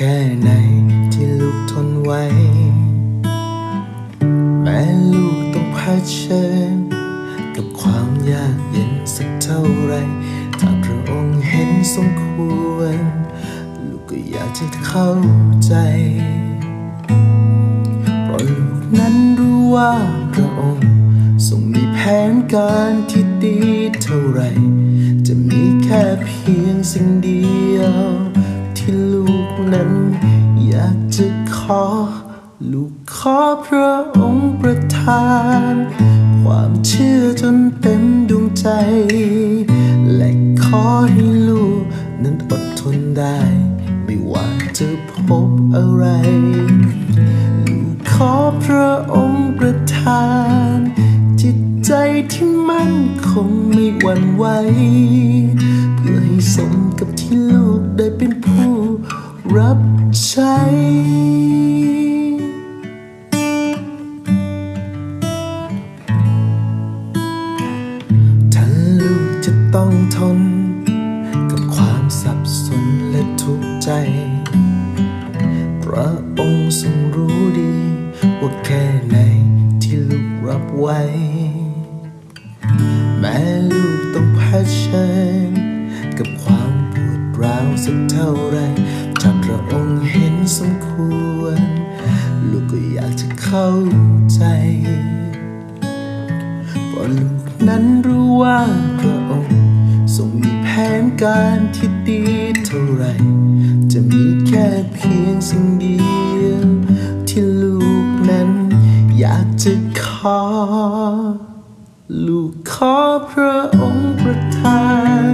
แค่ไหนที่ลูกทนไว้ แม้ลูกต้องเผชิญกับความยากเย็นสักเท่าไร ถ้าพระองค์เห็นสมควร ลูกก็อยากจะเข้าใจเพราะลูกนั้นรู้ว่าพระองค์ทรงมีแผนการที่ดีเท่าไร จะมีแค่เพียงสิ่งเดียวที่ลูก นั้น อยากจะขอ ลูกขอพระองค์ประทาน ความเชื่อจนเต็มดวงใจ และขอให้ลูกนั้นอดทนได้ ไม่ว่าจะพบอะไร ลูกขอพระองค์ประทาน จิตใจที่มั่นคงไม่หวั่นไหวเพื่อให้สมกับที่ลูกได้เป็นผู้ รับใช้ถ้าลูกจะต้องทน กับความสับสนและทุกข์ใจ พระองค์ทรงรู้ดี ว่าแค่ไหนที่ลูกรับไว้ แม้ลูกต้องเผชิญกับความปวดร้าวสักเท่าไร ถ้าพระองค์เห็นสมควร ลูกก็อยากจะเข้าใจเพราะลูกนั้นรู้ว่าพระองค์ทรงมีแผนการที่ดีเท่าไร จะมีแค่เพียงสิ่งเดียวที่ลูกนั้นอยากจะขอ ลูกขอพระองค์ประทาน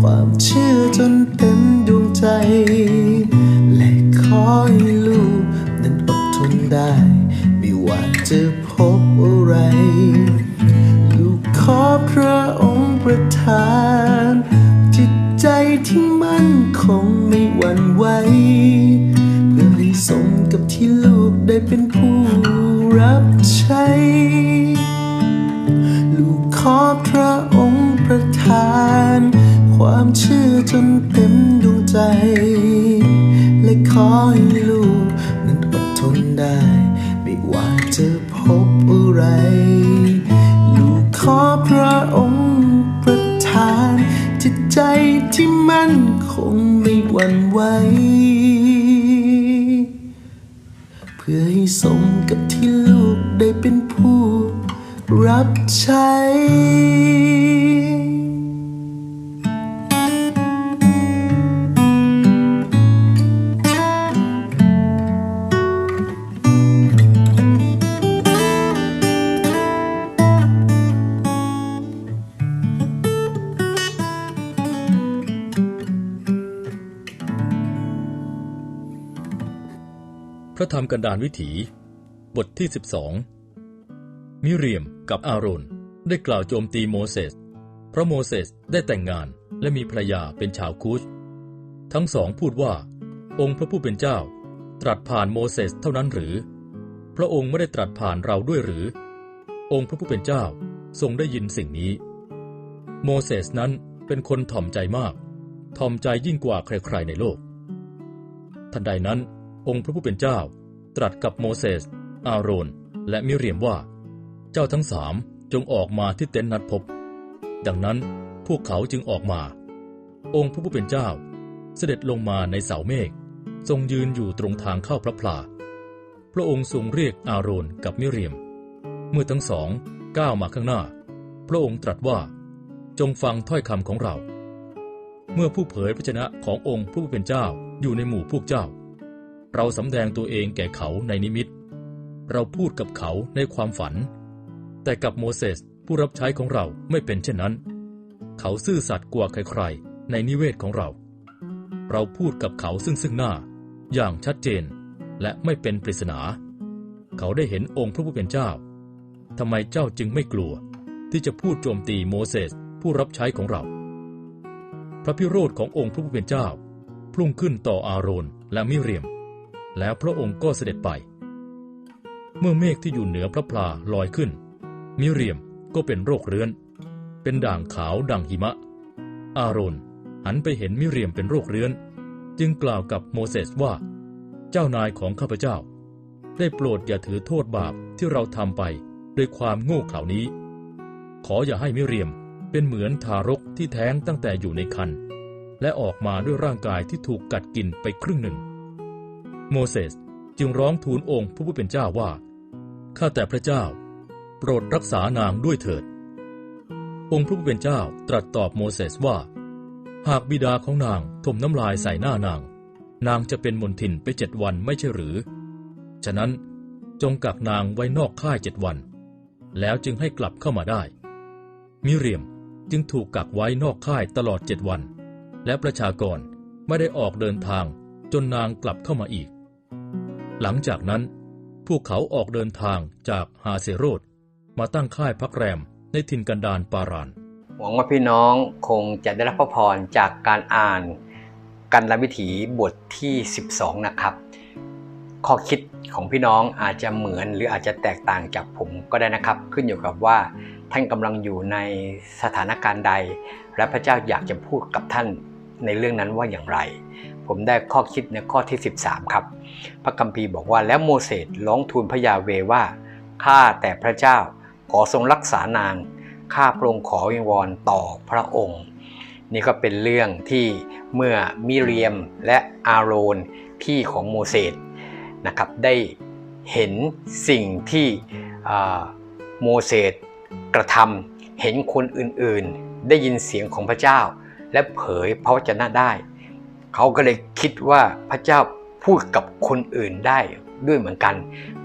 ความเชื่อจนเต็ม ให้สมกับที่ลูกได้เป็นผู้รับใช้ พรมกันดารวิถี บทที่ 12 มิเรียมกับอาโรนได้กล่าวโจมตีโมเสส เพราะโมเสสได้แต่งงานและมีภรรยาเป็นชาวคูชทั้งสองพูดว่า องค์พระผู้เป็นเจ้า ตรัสผ่านโมเสสเท่านั้นหรือ พระองค์ไม่ได้ตรัสผ่านเราด้วยหรือ องค์พระผู้เป็นเจ้าทรงได้ยินสิ่งนี้ โมเสสนั้นเป็นคนถ่อมใจมาก ถ่อมใจยิ่งกว่าใครๆในโลก ทันใดนั้นองค์พระผู้เป็นเจ้า ตรัสกับโมเสส อาโรน และมิเรียมว่า เจ้าทั้งสามจงออกมาที่เต็นท์นัดพบ ดังนั้นพวกเขาจึงออกมา องค์พระผู้เป็นเจ้า เสด็จลงมาในเสาเมฆทรงยืนอยู่ตรงทางเข้าพระพลา พระองค์ทรงเรียกอาโรนกับมิเรียม เมื่อทั้งสองก้าวมาข้างหน้า พระองค์ตรัสว่า จงฟังถ้อยคำของเรา เมื่อผู้เผยพระชนะขององค์พระผู้เป็นเจ้าอยู่ในหมู่พวกเจ้า เราสำแดงตัวเองแก่เขาในนิมิต เราพูดกับเขาในความฝัน แต่กับโมเสสผู้รับใช้ของเราไม่เป็นเช่นนั้น เขาซื่อสัตย์กว่าใครๆในนิเวศของเรา เราพูดกับเขาซึ่งซึ่งหน้า อย่างชัดเจนและไม่เป็นปริศนา เขาได้เห็นองค์พระผู้เป็นเจ้าทำไมเจ้าจึงไม่กลัว ที่จะพูดโจมตีโมเสสผู้รับใช้ของเรา พระพิโรธขององค์พระผู้เป็นเจ้า พุ่งขึ้นต่ออาโรนและมิเรียม แล้วพระองค์ก็เสด็จไป เมื่อเมฆที่อยู่เหนือพระพลาลอยขึ้น มิเรียมก็เป็นโรคเรื้อน เป็นด่างขาวดังหิมะ อาโรนหันไปเห็นมิเรียมเป็นโรคเรื้อน จึงกล่าวกับโมเสสว่า เจ้านายของข้าพเจ้า ได้โปรดอย่าถือโทษบาปที่เราทำไปด้วยความโง่เขลานี้ ขออย่าให้มิเรียมเป็นเหมือนทารกที่แท้งตั้งแต่อยู่ในครรภ์และออกมาด้วยร่างกายที่ถูกกัดกินไปครึ่งหนึ่ง โมเสสจึงร้องทูลองค์พระผู้เป็นเจ้าว่า ข้าแต่พระเจ้า โปรดรักษานางด้วยเถิด องค์พระผู้เป็นเจ้าตรัสตอบโมเสสว่า หากบิดาของนางถมน้ำลายใส่หน้านาง นางจะเป็นมนทินไปเจ็ดวันไม่ใช่หรือ ฉะนั้นจงกักนางไว้นอกค่ายเจ็ดวัน แล้วจึงให้กลับเข้ามาได้ มิเรียมจึงถูกกักไว้นอกค่ายตลอดเจ็ดวัน และประชากรไม่ได้ออกเดินทางจนนางกลับเข้ามาอีก หลังจากนั้น พวกเขาออกเดินทางจากฮาเซโรดมาตั้งค่ายพักแรมในถิ่นกันดารปาราน หวังว่าพี่น้องคงจะได้รับพระพรจากการอ่านกันลวิถีบทที่ 12 นะครับ ข้อคิดของพี่น้องอาจจะเหมือนหรืออาจจะแตกต่างจากผมก็ได้นะครับ ขึ้นอยู่กับว่าท่านกำลังอยู่ในสถานการณ์ใด และพระเจ้าอยากจะพูดกับท่าน ในเรื่องนั้นว่าอย่างไร ผมได้ข้อคิดในข้อที่ 13 ครับ พระคัมภีร์บอกว่าแล้วโมเสสร้องทูลพระยาเวว่าข้าแต่พระเจ้าขอทรงรักษานางข้าพระองค์ขอวิงวอนต่อพระองค์ นี่ก็เป็นเรื่องที่เมื่อมิเรียมและอาโรนพี่ของโมเสสนะครับได้เห็นสิ่งที่โมเสสกระทำเห็นคนอื่นๆ ได้ยินเสียงของพระเจ้า และเผยพระวจนะได้ เขาก็เลยคิดว่าพระเจ้าพูดกับคนอื่นได้ด้วยเหมือนกัน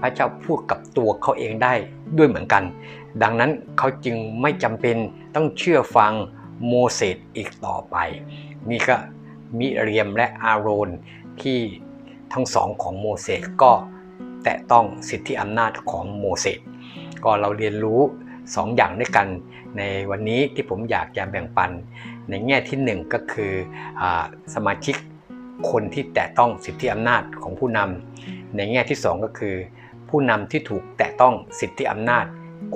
พระเจ้าพูดกับตัวเขาเองได้ด้วยเหมือนกัน ดังนั้นเขาจึงไม่จำเป็นต้องเชื่อฟังโมเสสอีกต่อไป นี่ก็มิเรียมและอาโรนที่ทั้งสองของโมเสสก็แตะต้องสิทธิอำนาจของโมเสสก็เราเรียนรู้สองอย่างด้วยกัน ในวันนี้ที่ผมอยากจะแบ่งปัน ในแง่ที่หนึ่งก็คืออสมาชิกคนที่แตะต้องสิทธิอำนาจของผู้นำในแง่ที่สองก็คือ ผู้นำที่ถูกแตะต้องสิทธิอำนาจ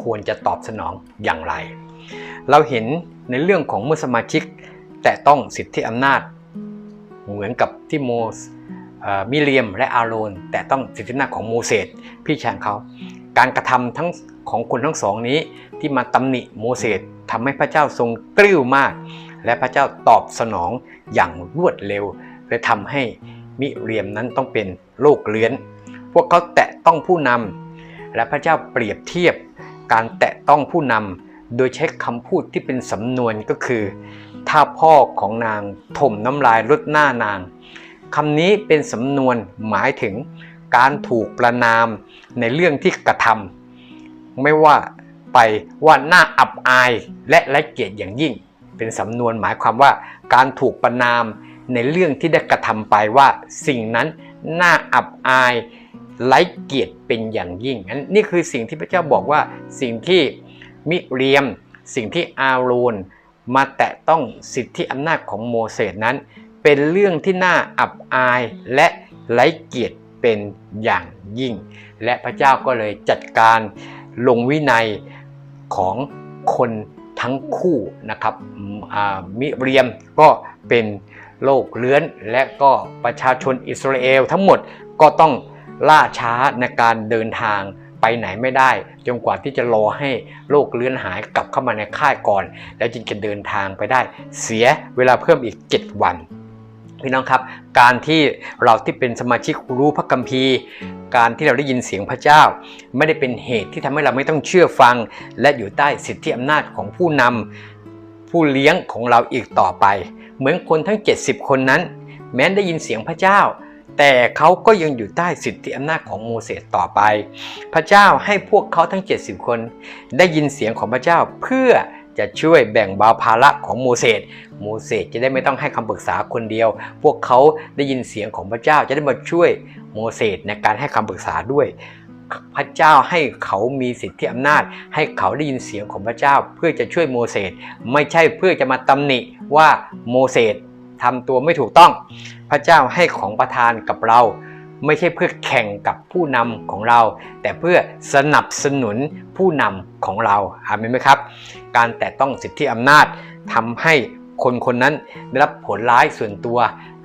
ควรจะตอบสนองอย่างไร เราเห็นในเรื่องของเมื่อสมาชิกแตะต้องสิทธิอำนาจ เหมือนกับที่โมสเอ่อมิเรียมและอาโรน แต่ต้องสิทธิอำนาจของโมเสสพี่ชายเขา การกระทำทั้งของคนทั้งสองนี้ที่มาตำหนิโมเสสทำให้พระเจ้าทรงกริ้วมาก และพระเจ้าตอบสนองอย่างรวดเร็วเลยทำให้มิเรียมนั้นต้องเป็นโรคเลื้อน พวกเขาแตะต้องผู้นำและพระเจ้าเปรียบเทียบ การแตะต้องผู้นำโดยใช้คำพูดที่เป็นสำนวนก็คือ ถ้าพ่อของนางถมน้ำลายลดหน้านางคำนี้เป็นสำนวนหมายถึงการถูกประนามในเรื่องที่กระทำไม่ว่าไปว่าหน่าอับอายและไร้เกียรติอย่างยิ่ง เป็นสำนวนหมายความว่าการถูกประนามในเรื่องที่ได้กระทำไปว่าสิ่งนั้นน่าอับอายไร้เกียรติเป็นอย่างยิ่งอันนี่คือสิ่งที่พระเจ้าบอกว่าสิ่งที่มิเรียม สิ่งที่อาโรนมาแตะต้องสิทธิอำนาจของโมเสสนั้น เป็นเรื่องที่น่าอับอายและไร้เกียรติเป็นอย่างยิ่ง และพระเจ้าก็เลยจัดการลงวินัยของคน ทั้งคู่นะครับมิเรียมก็เป็นโรคเลื้อน และก็ประชาชนอิสราเอลทั้งหมดก็ต้องล่าช้าในการเดินทางไปไหนไม่ได้ จนกว่าที่จะรอให้โรคเลื้อนหายกลับเข้ามาในค่ายก่อน แล้วจึงจะเดินทางไปได้ เสียเวลาเพิ่มอีก 7 วัน พี่น้องครับการที่เราที่เป็นสมาชิกรู้พระคัมภีร์ การที่เราได้ยินเสียงพระเจ้า ไม่ได้เป็นเหตุที่ทำให้เราไม่ต้องเชื่อฟัง และอยู่ใต้สิทธิอำนาจของผู้นำผู้เลี้ยงของเราอีกต่อไป เหมือนคนทั้ง 70 คนนั้น แม้ได้ยินเสียงพระเจ้า แต่เขาก็ยังอยู่ใต้สิทธิอำนาจของโมเสสต่อไป พระเจ้าให้พวกเขาทั้ง 70 คน ได้ยินเสียงของพระเจ้าเพื่อ จะช่วยแบ่งเบาภาระของโมเสสโมเสสจะได้ไม่ต้องให้คำปรึกษาคนเดียว พวกเขาได้ยินเสียงของพระเจ้าจะได้มาช่วยโมเสสในการให้คำปรึกษาด้วย พระเจ้าให้เขามีสิทธิอำนาจ ให้เขาได้ยินเสียงของพระเจ้า เพื่อจะช่วยโมเสสไม่ใช่เพื่อจะมาตำหนิว่าโมเสสทำตัวไม่ถูกต้อง พระเจ้าให้ของประทานกับเรา ไม่ใช่เพื่อแข่งกับผู้นำของเรา แต่เพื่อสนับสนุนผู้นำของเราอามนไหมครับ การแตะต้องสิทธิอำนาจทำให้คนคนนั้นได้รับผลร้ายส่วนตัว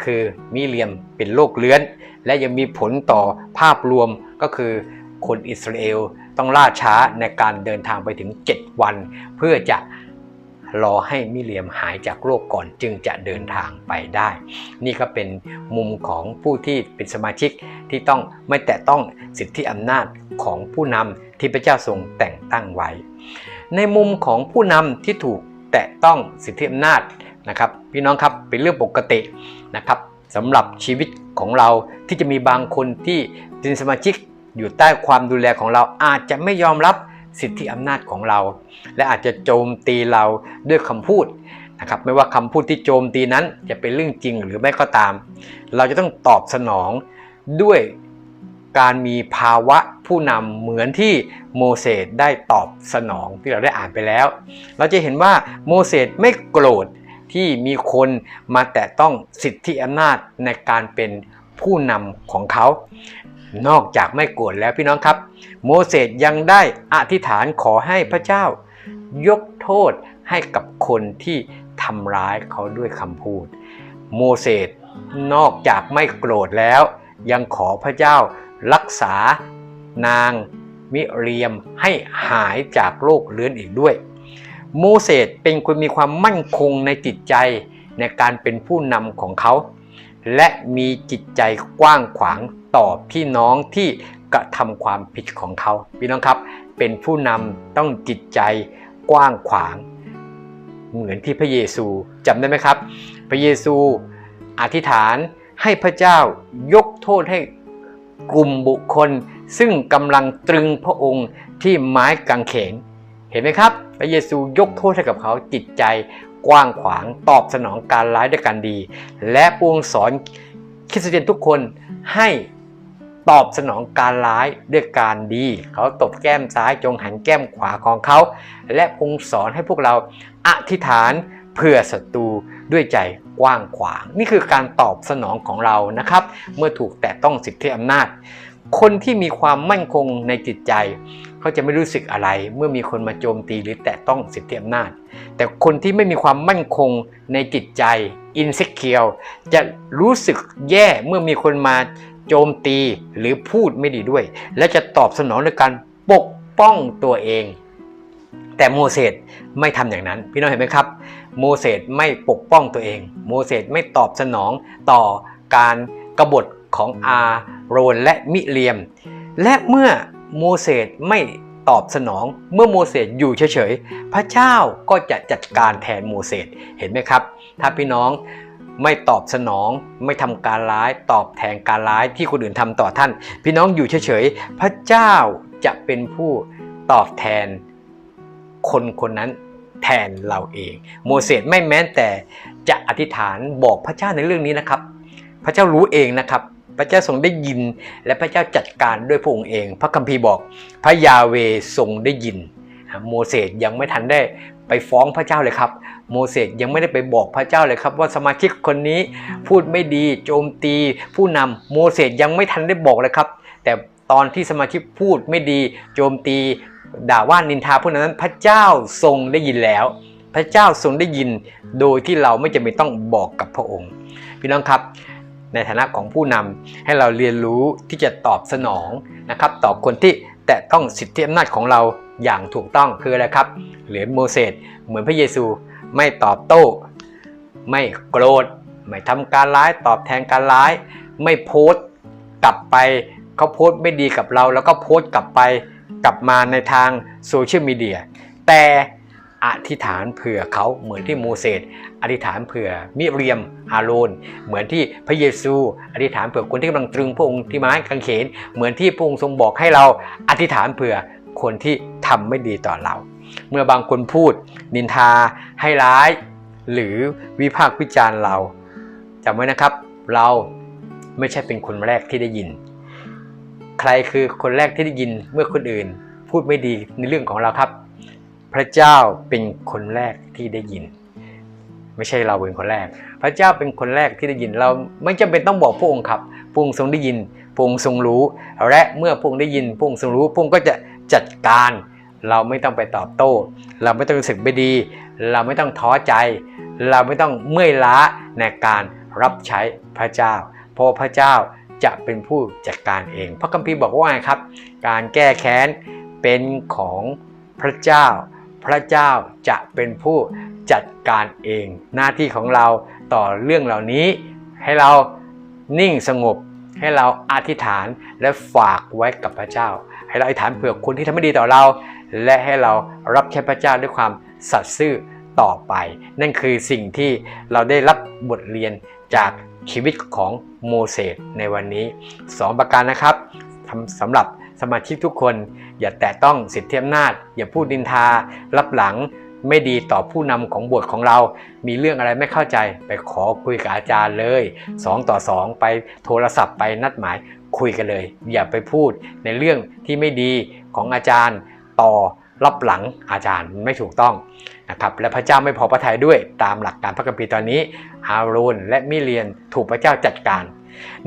คือมิเรียมเป็นโรคเลื้อน และยังมีผลต่อภาพรวมก็คือคนอิสราเอลต้องล่าช้าในการเดินทางไปถึง 7 วัน เพื่อจะ รอให้มิเรียมหายจากโรคก่อนจึงจะเดินทางไปได้ นี่ก็เป็นมุมของผู้ที่เป็นสมาชิกที่ต้องไม่แตะต้องสิทธิอำนาจของผู้นำที่พระเจ้าทรงแต่งตั้งไว้ ในมุมของผู้นำที่ถูกแตะต้องสิทธิอำนาจนะครับ พี่น้องครับเป็นเรื่องปกตินะครับสำหรับชีวิตของเราที่จะมีบางคนที่เป็นสมาชิกอยู่ใต้ความดูแลของเราอาจจะไม่ยอมรับ สิทธิอำนาจของเรา และอาจจะโจมตีเราด้วยคำพูดนะครับไม่ว่าคำพูดที่โจมตีนั้นจะเป็นเรื่องจริงหรือไม่ก็ตาม เราจะต้องตอบสนองด้วยการมีภาวะผู้นำเหมือนที่โมเสสได้ตอบสนองที่เราได้อ่านไปแล้ว เราจะเห็นว่าโมเสสไม่โกรธที่มีคนมาแตะต้องสิทธิอำนาจในการเป็นผู้นำของเขา นอกจากไม่โกรธแล้วพี่น้องครับ โมเสสยังได้อธิษฐานขอให้พระเจ้า ยกโทษให้กับคนที่ทำร้ายเขาด้วยคำพูด โมเสสนอกจากไม่โกรธแล้ว ยังขอพระเจ้ารักษานางมิเรียมให้หายจากโรคเลื้อนอีกด้วย โมเสสเป็นคนมีความมั่นคงในจิตใจในการเป็นผู้นำของเขา และมีจิตใจกว้างขวาง ต่อพี่น้องที่กระทำความผิดของเขา พี่น้องครับ เป็นผู้นำต้องจิตใจกว้างขวาง เหมือนที่พระเยซูจำได้ไหมครับ พระเยซูอธิษฐานให้พระเจ้ายกโทษให้กลุ่มบุคคล ซึ่งกำลังตรึงพระองค์ที่ไม้กางเขน เห็นไหมครับ พระเยซูยกโทษให้กับเขาจิตใจกว้างขวางตอบสนองการร้ายด้วยการดี และปวงสอนคริสเตียนทุกคนให้ ตอบสนองการร้ายด้วยการดี เขาตบแก้มซ้ายจงหันแก้มขวาของเขา และปวงสอนให้พวกเราอธิษฐานเพื่อศัตรูด้วยใจกว้างขวาง นี่คือการตอบสนองของเรานะครับ เมื่อถูกแตะต้องสิทธิอำนาจ คนที่มีความมั่นคงในจิตใจ เขาจะไม่รู้สึกอะไร เมื่อมีคนมาโจมตีหรือแตะต้องสิทธิอำนาจ แต่คนที่ไม่มีความมั่นคงในจิตใจ insecure จะรู้สึกแย่เมื่อมีคนมา โจมตีหรือพูดไม่ดีด้วย และจะตอบสนองด้วยการปกป้องตัวเอง แต่โมเสสไม่ทำอย่างนั้น พี่น้องเห็นไหมครับ โมเสสไม่ปกป้องตัวเอง โมเสสไม่ตอบสนองต่อการกบฏของอาโรนและมิเรียม และเมื่อโมเสสไม่ตอบสนองเมื่อโมเสสอยู่เฉยๆ พระเจ้าก็จะจัดการแทนโมเสสเห็นไหมครับ ถ้าพี่น้อง ไม่ตอบสนอง ไม่ทำการร้ายตอบแทนการร้ายที่คนอื่นทำต่อท่าน พี่น้องอยู่เฉยๆ พระเจ้าจะเป็นผู้ตอบแทนคนคนนั้นแทนเราเอง โมเสสไม่แม้แต่จะอธิษฐานบอกพระเจ้าในเรื่องนี้นะครับ พระเจ้ารู้เองนะครับ พระเจ้าทรงได้ยิน และพระเจ้าจัดการด้วยพระองค์เอง พระคัมภีร์บอก พระยาเวทรงได้ยิน โมเสสยังไม่ทันได้ไปฟ้องพระเจ้าเลยครับ โมเสสยังไม่ได้ไปบอกพระเจ้าเลยครับ ว่าสมาชิกคนนี้พูดไม่ดีโจมตีผู้นำโมเสสยังไม่ทันได้บอกเลยครับ แต่ตอนที่สมาชิกพูดไม่ดีโจมตีด่าว่านินทาผู้นั้นพระเจ้าทรงได้ยินแล้ว พระเจ้าทรงได้ยินโดยที่เราไม่จำเป็นต้องบอกกับพระองค์ พี่น้องครับในฐานะของผู้นำให้เราเรียนรู้ที่จะตอบสนองนะครับต่อคนที่แตะต้องสิทธิอำนาจของเราอย่างถูกต้องคืออะไรครับ เหมือนโมเสสเหมือนพระเยซู ไม่ตอบโต้ ไม่โกรธ ไม่ทำการร้ายตอบแทนการร้าย ไม่โพสต์กลับไปเขาโพสต์ไม่ดีกับเรา แล้วก็โพสต์กลับไปกลับมาในทางโซเชียลมีเดียแต่อธิษฐานเผื่อเขาเหมือนที่โมเสสอธิษฐานเผื่อมิเรียมอาโรนเหมือนที่พระเยซู อธิษฐานเผื่อคนที่กำลังตรึงพระองค์ที่ไม้กางเขน เหมือนที่พระองค์ทรงบอกให้เราอธิษฐานเผื่อคนที่ทำไม่ดีต่อเรา เมื่อบางคนพูด นินทาให้ร้าย หรือวิพากษ์วิจารณ์เราจำไว้นะครับ เราไม่ใช่เป็นคนแรกที่ได้ยิน ใครคือคนแรกที่ได้ยินเมื่อคนอื่น พูดไม่ดีในเรื่องของเราครับ พระเจ้าเป็นคนแรกที่ได้ยิน ไม่ใช่เราเป็นคนแรก พระเจ้าเป็นคนแรกที่ได้ยิน เราไม่จำเป็นต้องบอกพระองค์ครับพระองค์ทรงได้ยินพระองค์ทรงรู้ และเมื่อพระองค์ได้ยินพระองค์ทรงรู้พระองค์ก็จะจัดการ เราไม่ต้องไปตอบโต้ เราไม่ต้องรู้สึกไม่ดี เราไม่ต้องท้อใจ เราไม่ต้องเมื่อยล้าในการรับใช้พระเจ้า เพราะพระเจ้าจะเป็นผู้จัดการเอง พระคัมภีร์บอกว่าไงครับ การแก้แค้นเป็นของพระเจ้า พระเจ้าจะเป็นผู้จัดการเอง หน้าที่ของเราต่อเรื่องเหล่านี้ ให้เรานิ่งสงบ ให้เราอธิษฐานและฝากไว้กับพระเจ้า ให้เราอธิษฐานเผื่อคนที่ทำไม่ดีต่อเรา และให้เรารับใช้พระเจ้าด้วยความสัตย์ซื่อต่อไป นั่นคือสิ่งที่เราได้รับบทเรียนจากชีวิตของโมเสสในวันนี้ 2 ประการนะครับสำหรับสมาชิกทุกคน อย่าแตะต้องสิทธิอำนาจ อย่าพูดดินทารับหลังไม่ดีต่อผู้นำของบทของเรา มีเรื่องอะไรไม่เข้าใจไปขอคุยกับอาจารย์เลย 2 ต่อ 2 ไปโทรศัพท์ไปนัดหมายคุยกันเลย อย่าไปพูดในเรื่องที่ไม่ดีของอาจารย์ ต่อรับหลังอาจารย์ไม่ถูกต้องนะครับและพระเจ้าไม่พอพระทัยด้วยตามหลักการพระคัมภีร์ตอนนี้อาโรนและมิเลียนถูกพระเจ้าจัดการ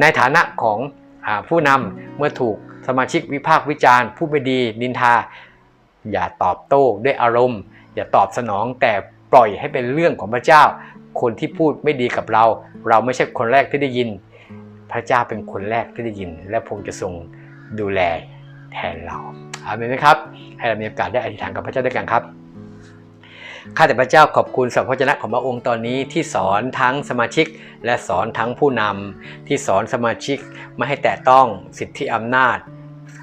ในฐานะของอผู้นำเมื่อถูกสมาชิกวิพากษ์วิจารณ์ ผู้ไม่ดีนินทา อย่าตอบโต้ด้วยอารมณ์ อย่าตอบสนองแต่ปล่อยให้เป็นเรื่องของพระเจ้า คนที่พูดไม่ดีกับเรา เราไม่ใช่คนแรกที่ได้ยิน พระเจ้าเป็นคนแรกที่ได้ยิน และพระองค์จะทรงดูแลแทนเรา อาเมนไหมครับ ให้เรามีโอกาสได้อธิษฐานกับพระเจ้าด้วยกันครับข้าแต่พระเจ้าขอบคุณสำหรับพระเจ้าของพระองค์ตอนนี้ที่สอนทั้งสมาชิก และสอนทั้งผู้นำที่สอนสมาชิกไม่ให้แตะต้องสิทธิอำนาจ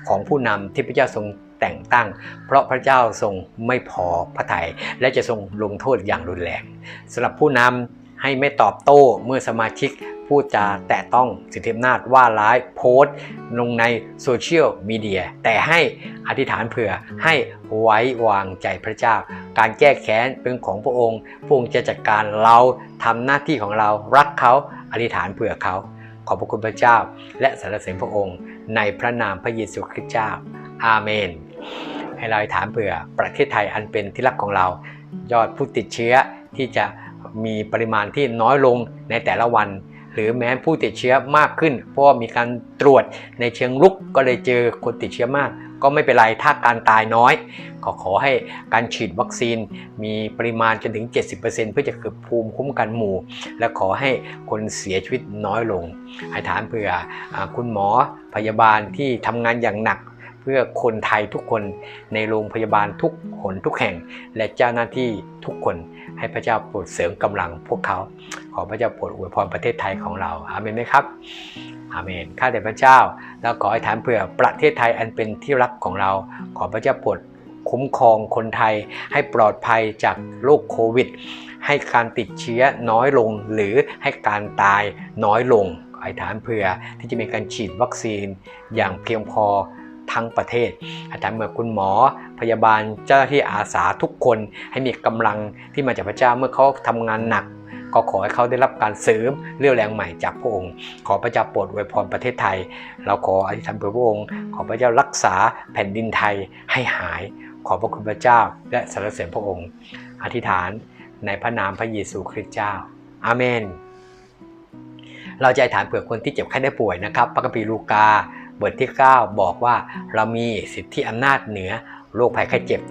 ของผู้นำที่พระเจ้าทรงแต่งตั้ง เพราะพระเจ้าทรงไม่พอพระทยัยและจะทรงลงโทษอย่างรุนแรงสำหรับผู้นำให้ไม่ตอบโต้เมื่อสมาชิก พูดจาแตะต้องสิทธิอำนาจว่าร้ายโพสต์ลงในโซเชียลมีเดียแต่ให้อธิษฐานเผื่อให้ไว้วางใจพระเจ้า การแก้แค้นเป็นของพระองค์พระองค์จะจัดการเราทำหน้าที่ของเรารักเขาอธิษฐานเผื่อเขา ขอบพระคุณพระเจ้า และสรรเสริญพระองค์ในพระนามพระเยซูคริสต์เจ้า อาเมน ให้เราอธิษฐานเผื่อประเทศไทยอันเป็นที่รักของเรา ยอดผู้ติดเชื้อที่จะมีปริมาณที่น้อยลงในแต่ละวัน หรือแม้ผู้ติดเชื้อมากขึ้น เพราะามีการตรวจในเชิงลุกก็เลยเจอคนติดเชื้อมาก ก็ไม่เป็นไรถ้าการตายน้อย ขอขอให้การฉีดวัคซีนมีปริมาณจนถึง 70%เพื่อจะเกิดภูมิคุ้มกันหมู่ และขอให้คนเสียชีวิตน้อยลงให้ฐานเผื่ออคุณหมอพยาบาลที่ทำงานอย่างหนักเพื่อคนไทยทุกคนในโรงพยาบาลทุกหนทุกแห่ง และเจ้าหน้าที่ทุกคนให้พระเจ้าโปรดเสริมกำลังพวกเขา ขอพระเจ้าโปรดอวยพรประเทศไทยของเรา อาเมนไหมครับ อาเมน ข้าแต่พระเจ้า แล้วขอให้ฐานเผื่อประเทศไทยอันเป็นที่รักของเรา ขอพระเจ้าโปรดคุ้มครองคนไทยให้ปลอดภัยจากโรคโควิด ให้การติดเชื้อน้อยลง หรือให้การตายน้อยลงขอให้ฐานเผื่อที่จะมีการฉีดวัคซีนอย่างเพียงพอทั้งประเทศ อาจารย์เมื่อคุณหมอ พยาบาลเจ้าหน้าที่อาสาทุกคนให้มีกำลังที่มาจากพระเจ้าเมื่อเขาทำงานหนัก ก็ขอให้เขาได้รับการเสริมเรี่ยวแรงใหม่จากพระองค์ ขอพระเจ้าโปรดอวยพรประเทศไทย เราขออธิษฐานเพื่อพระองค์ ขอพระเจ้ารักษาแผ่นดินไทยให้หาย ขอพระคุณพระเจ้าและสรรเสริญพระองค์ อธิษฐานในพระนามพระเยซูคริสต์เจ้า อาเมน เราจะอธิษฐานเผื่อคนที่เจ็บไข้ได้ป่วยนะครับ พระคัมภีร์ลูกาบทที่ 9 บอกว่าเรามีสิทธิอำนาจเหนือโรคภัยไข้เจ็บ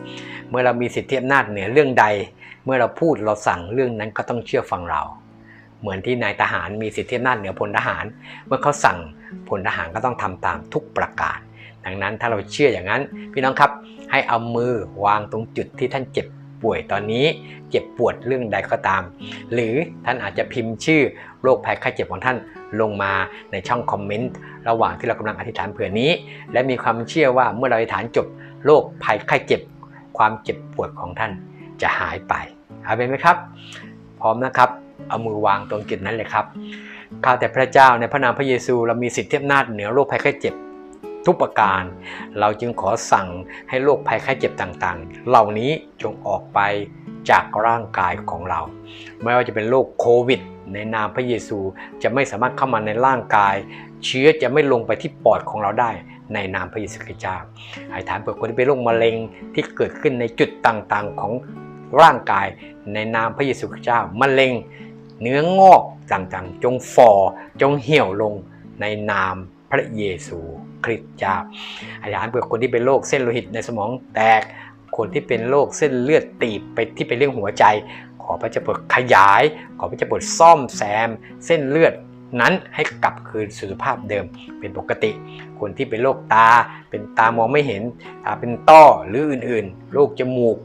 เมื่อเรามีสิทธิอำนาจเหนือเรื่องใด เมื่อเราพูดเราสั่งเรื่องนั้นก็ต้องเชื่อฟังเรา เหมือนที่นายทหารมีสิทธิอำนาจเหนือพลทหาร เมื่อเขาสั่งพลทหารก็ต้องทำตามทุกประการ ดังนั้นถ้าเราเชื่ออย่างนั้น พี่น้องครับให้เอามือวางตรงจุดที่ท่านเจ็บป่วยตอนนี้เจ็บปวดเรื่องใดก็ตาม หรือท่านอาจจะพิมพ์ชื่อโรคภัยไข้เจ็บของท่านลงมาในช่องคอมเมนต์ระหว่างที่เรากำลังอธิษฐานเผื่อนี้ และมีความเชื่อว่าเมื่อเราอธิษฐานจบโรคภัยไข้เจ็บ ความเจ็บปวดของท่านจะหายไป เอาเป็นไหมครับ พร้อมนะครับ เอามือวางตรงจุดนั้นเลยครับข้าแต่พระเจ้าในพระนามพระเยซูเรามีสิทธิอำนาจเหนือโรคภัยไข้เจ็บทุกประการ เราจึงขอสั่งให้โรคภัยไข้เจ็บต่างๆ เหล่านี้จงออกไปจากร่างกายของเรา ไม่ว่าจะเป็นโรคโควิด ในนามพระเยซูจะไม่สามารถเข้ามาในร่างกาย เชื้อจะไม่ลงไปที่ปอดของเราได้ ในนามพระเยซูคริสต์เจ้าอธิษฐานเผื่อคนที่เป็นโรคมะเร็งที่เกิดขึ้นในจุดต่างๆของร่างกาย ในนามพระเยซูคริสต์เจ้ามะเร็งเนื้องอกต่างๆ จงฝ่อจงเหี่ยวลงในนามพระเยซูคริสต์เจ้าอธิษฐานเผื่อคนที่เป็นโรคเส้นโลหิตในสมองแตก คนที่เป็นโรคเส้นเลือดตีบไปที่เป็นเรื่องหัวใจ ขอพระเจ้าโปรดขยาย ขอพระเจ้าโปรดซ่อมแซม เส้นเลือดนั้นให้กลับคืนสู่สภาพเดิมเป็นปกติ คนที่เป็นโรคตา เป็นตามองไม่เห็นตาเป็นต้อหรืออื่นๆ โรคจมูก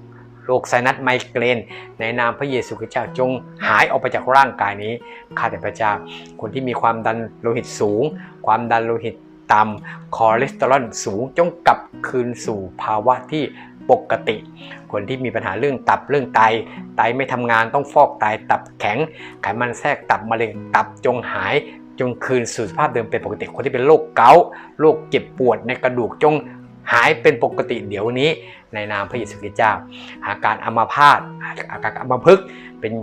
โรคไซนัสไมเกรน ในนามพระเยซูคริสต์เจ้าจงหายออกไปจากร่างกายนี้ข้าแต่พระเจ้า คนที่มีความดันโลหิตสูง ความดันโลหิตต่ำคอเลสเตอรอลสูงจงกลับคืนสู่ภาวะที่ปกติ คนที่มีปัญหาเรื่องตับเรื่องไต ไตไม่ทำงานต้องฟอกไตตับแข็ง ไขมันแทรกตับมะเร็งตับจงหายจงคืนสู่สภาพเดิมเป็นปกติ คนที่เป็นโรคเกาต์โรคเจ็บปวดในกระดูกจงหายเป็นปกติเดี๋ยวนี้ ในนามพระเยซูคริสต์เจ้า อาการอัมาพาตอาการอัมพฤกษ์เป็น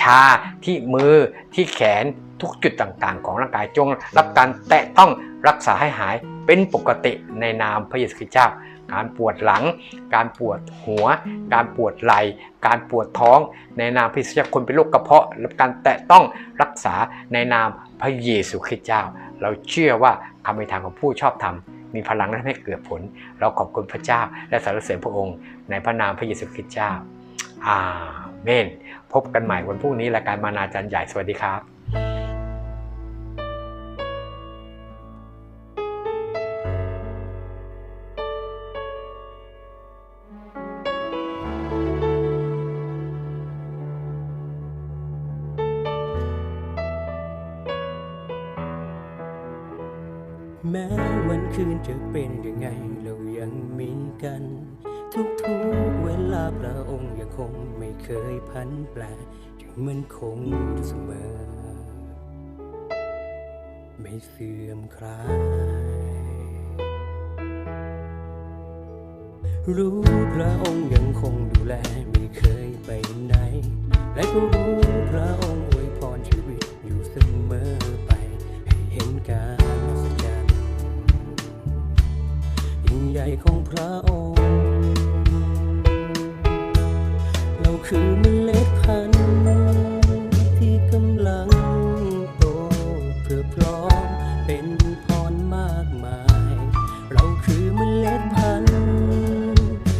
ชาที่มือที่แขนทุกจุดต่างๆ ของร่างกายจงรับการแตะต้องรักษาให้หายเป็นปกติในนามพระเยซูคริสต์เจ้า การปวดหลัง การปวดหัว การปวดไหล่การปวดท้อง ในนามพระเยซูคริสต์เจ้าคนเป็นโรคกระเพาะรับการแตะต้องรักษาในนามพระเยซูคริสต์เจ้า เราเชื่อว่าคำอธิษฐานของผู้ชอบธรรมมีพลังและให้เกิดผล เราขอบคุณพระเจ้า และสรรเสริญพระองค์ ในพระนามพระเยซูคริสต์เจ้าอาเมน พบกันใหม่วันพรุ่งนี้รายการมานาจันใหญ่สวัสดีครับ แม้วันคืนจะเป็นยังไงเรายังมีกัน ทุกทุกๆเวลาพระองค์ยังคงไม่เคยพันแปรยังมันคงอยู่เสมอ ไม่เสื่อมคลาย รู้พระองค์ยังคงดูแลไม่เคยไปไหน และก็รู้พระองค์อวยพรชีวิตอยู่เสมอไปให้เห็นกา ใหญ่ของพระองค์เราคือเมล็ดพันธุ์ที่กำลังโตเพื่อพร้อมเป็นพรมากมาย เราคือเมล็ดพันธุ์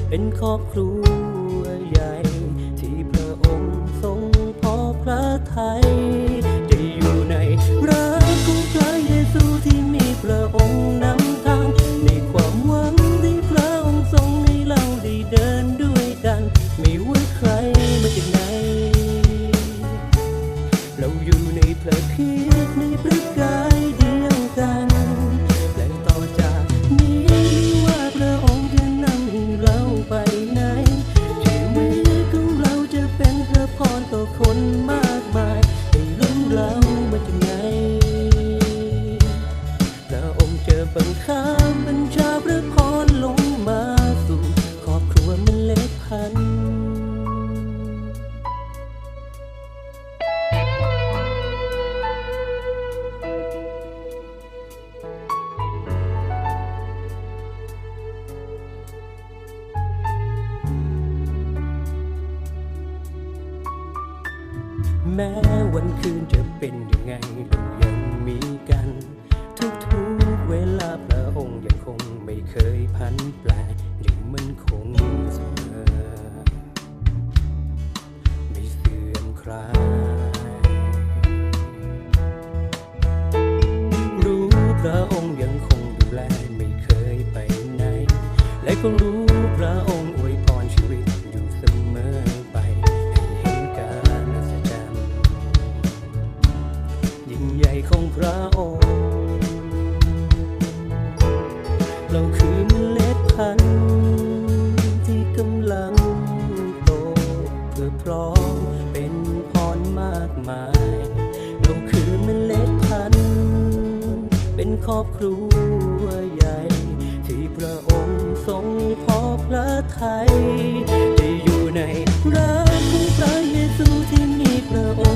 เป็นครอบครัวใหญ่ที่พระองค์ทรงพอพระทัย คืนจะเป็นยังไง เราคือเมล็ดพันธุ์ที่กำลังโตเพื่อพร้อมเป็นพรมากมาย เราคือเมล็ดพันธุ์เป็นครอบครัวใหญ่ ที่พระองค์ทรงพอพระทัยจะอยู่ในรักของพระเยซูที่มีพระองค์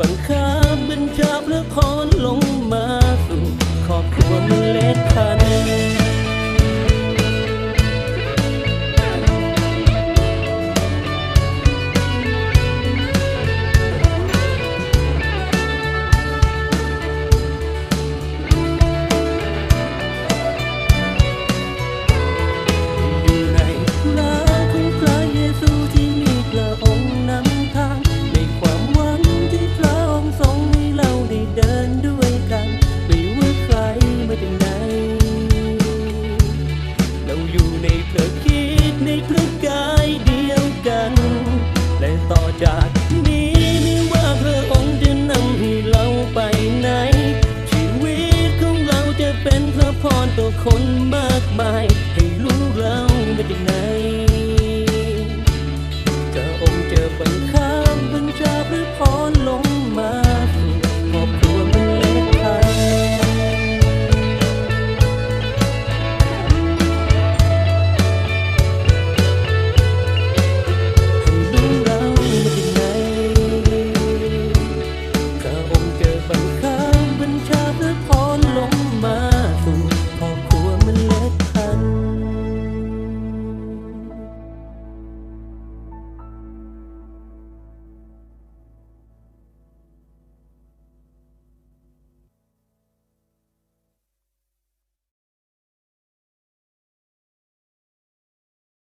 บังคับบัญชาพระครลงมาสู่ครอบครัวเมล็ดพันธุ์ ตัวคนมากมาย ให้รู้เรามาจากไง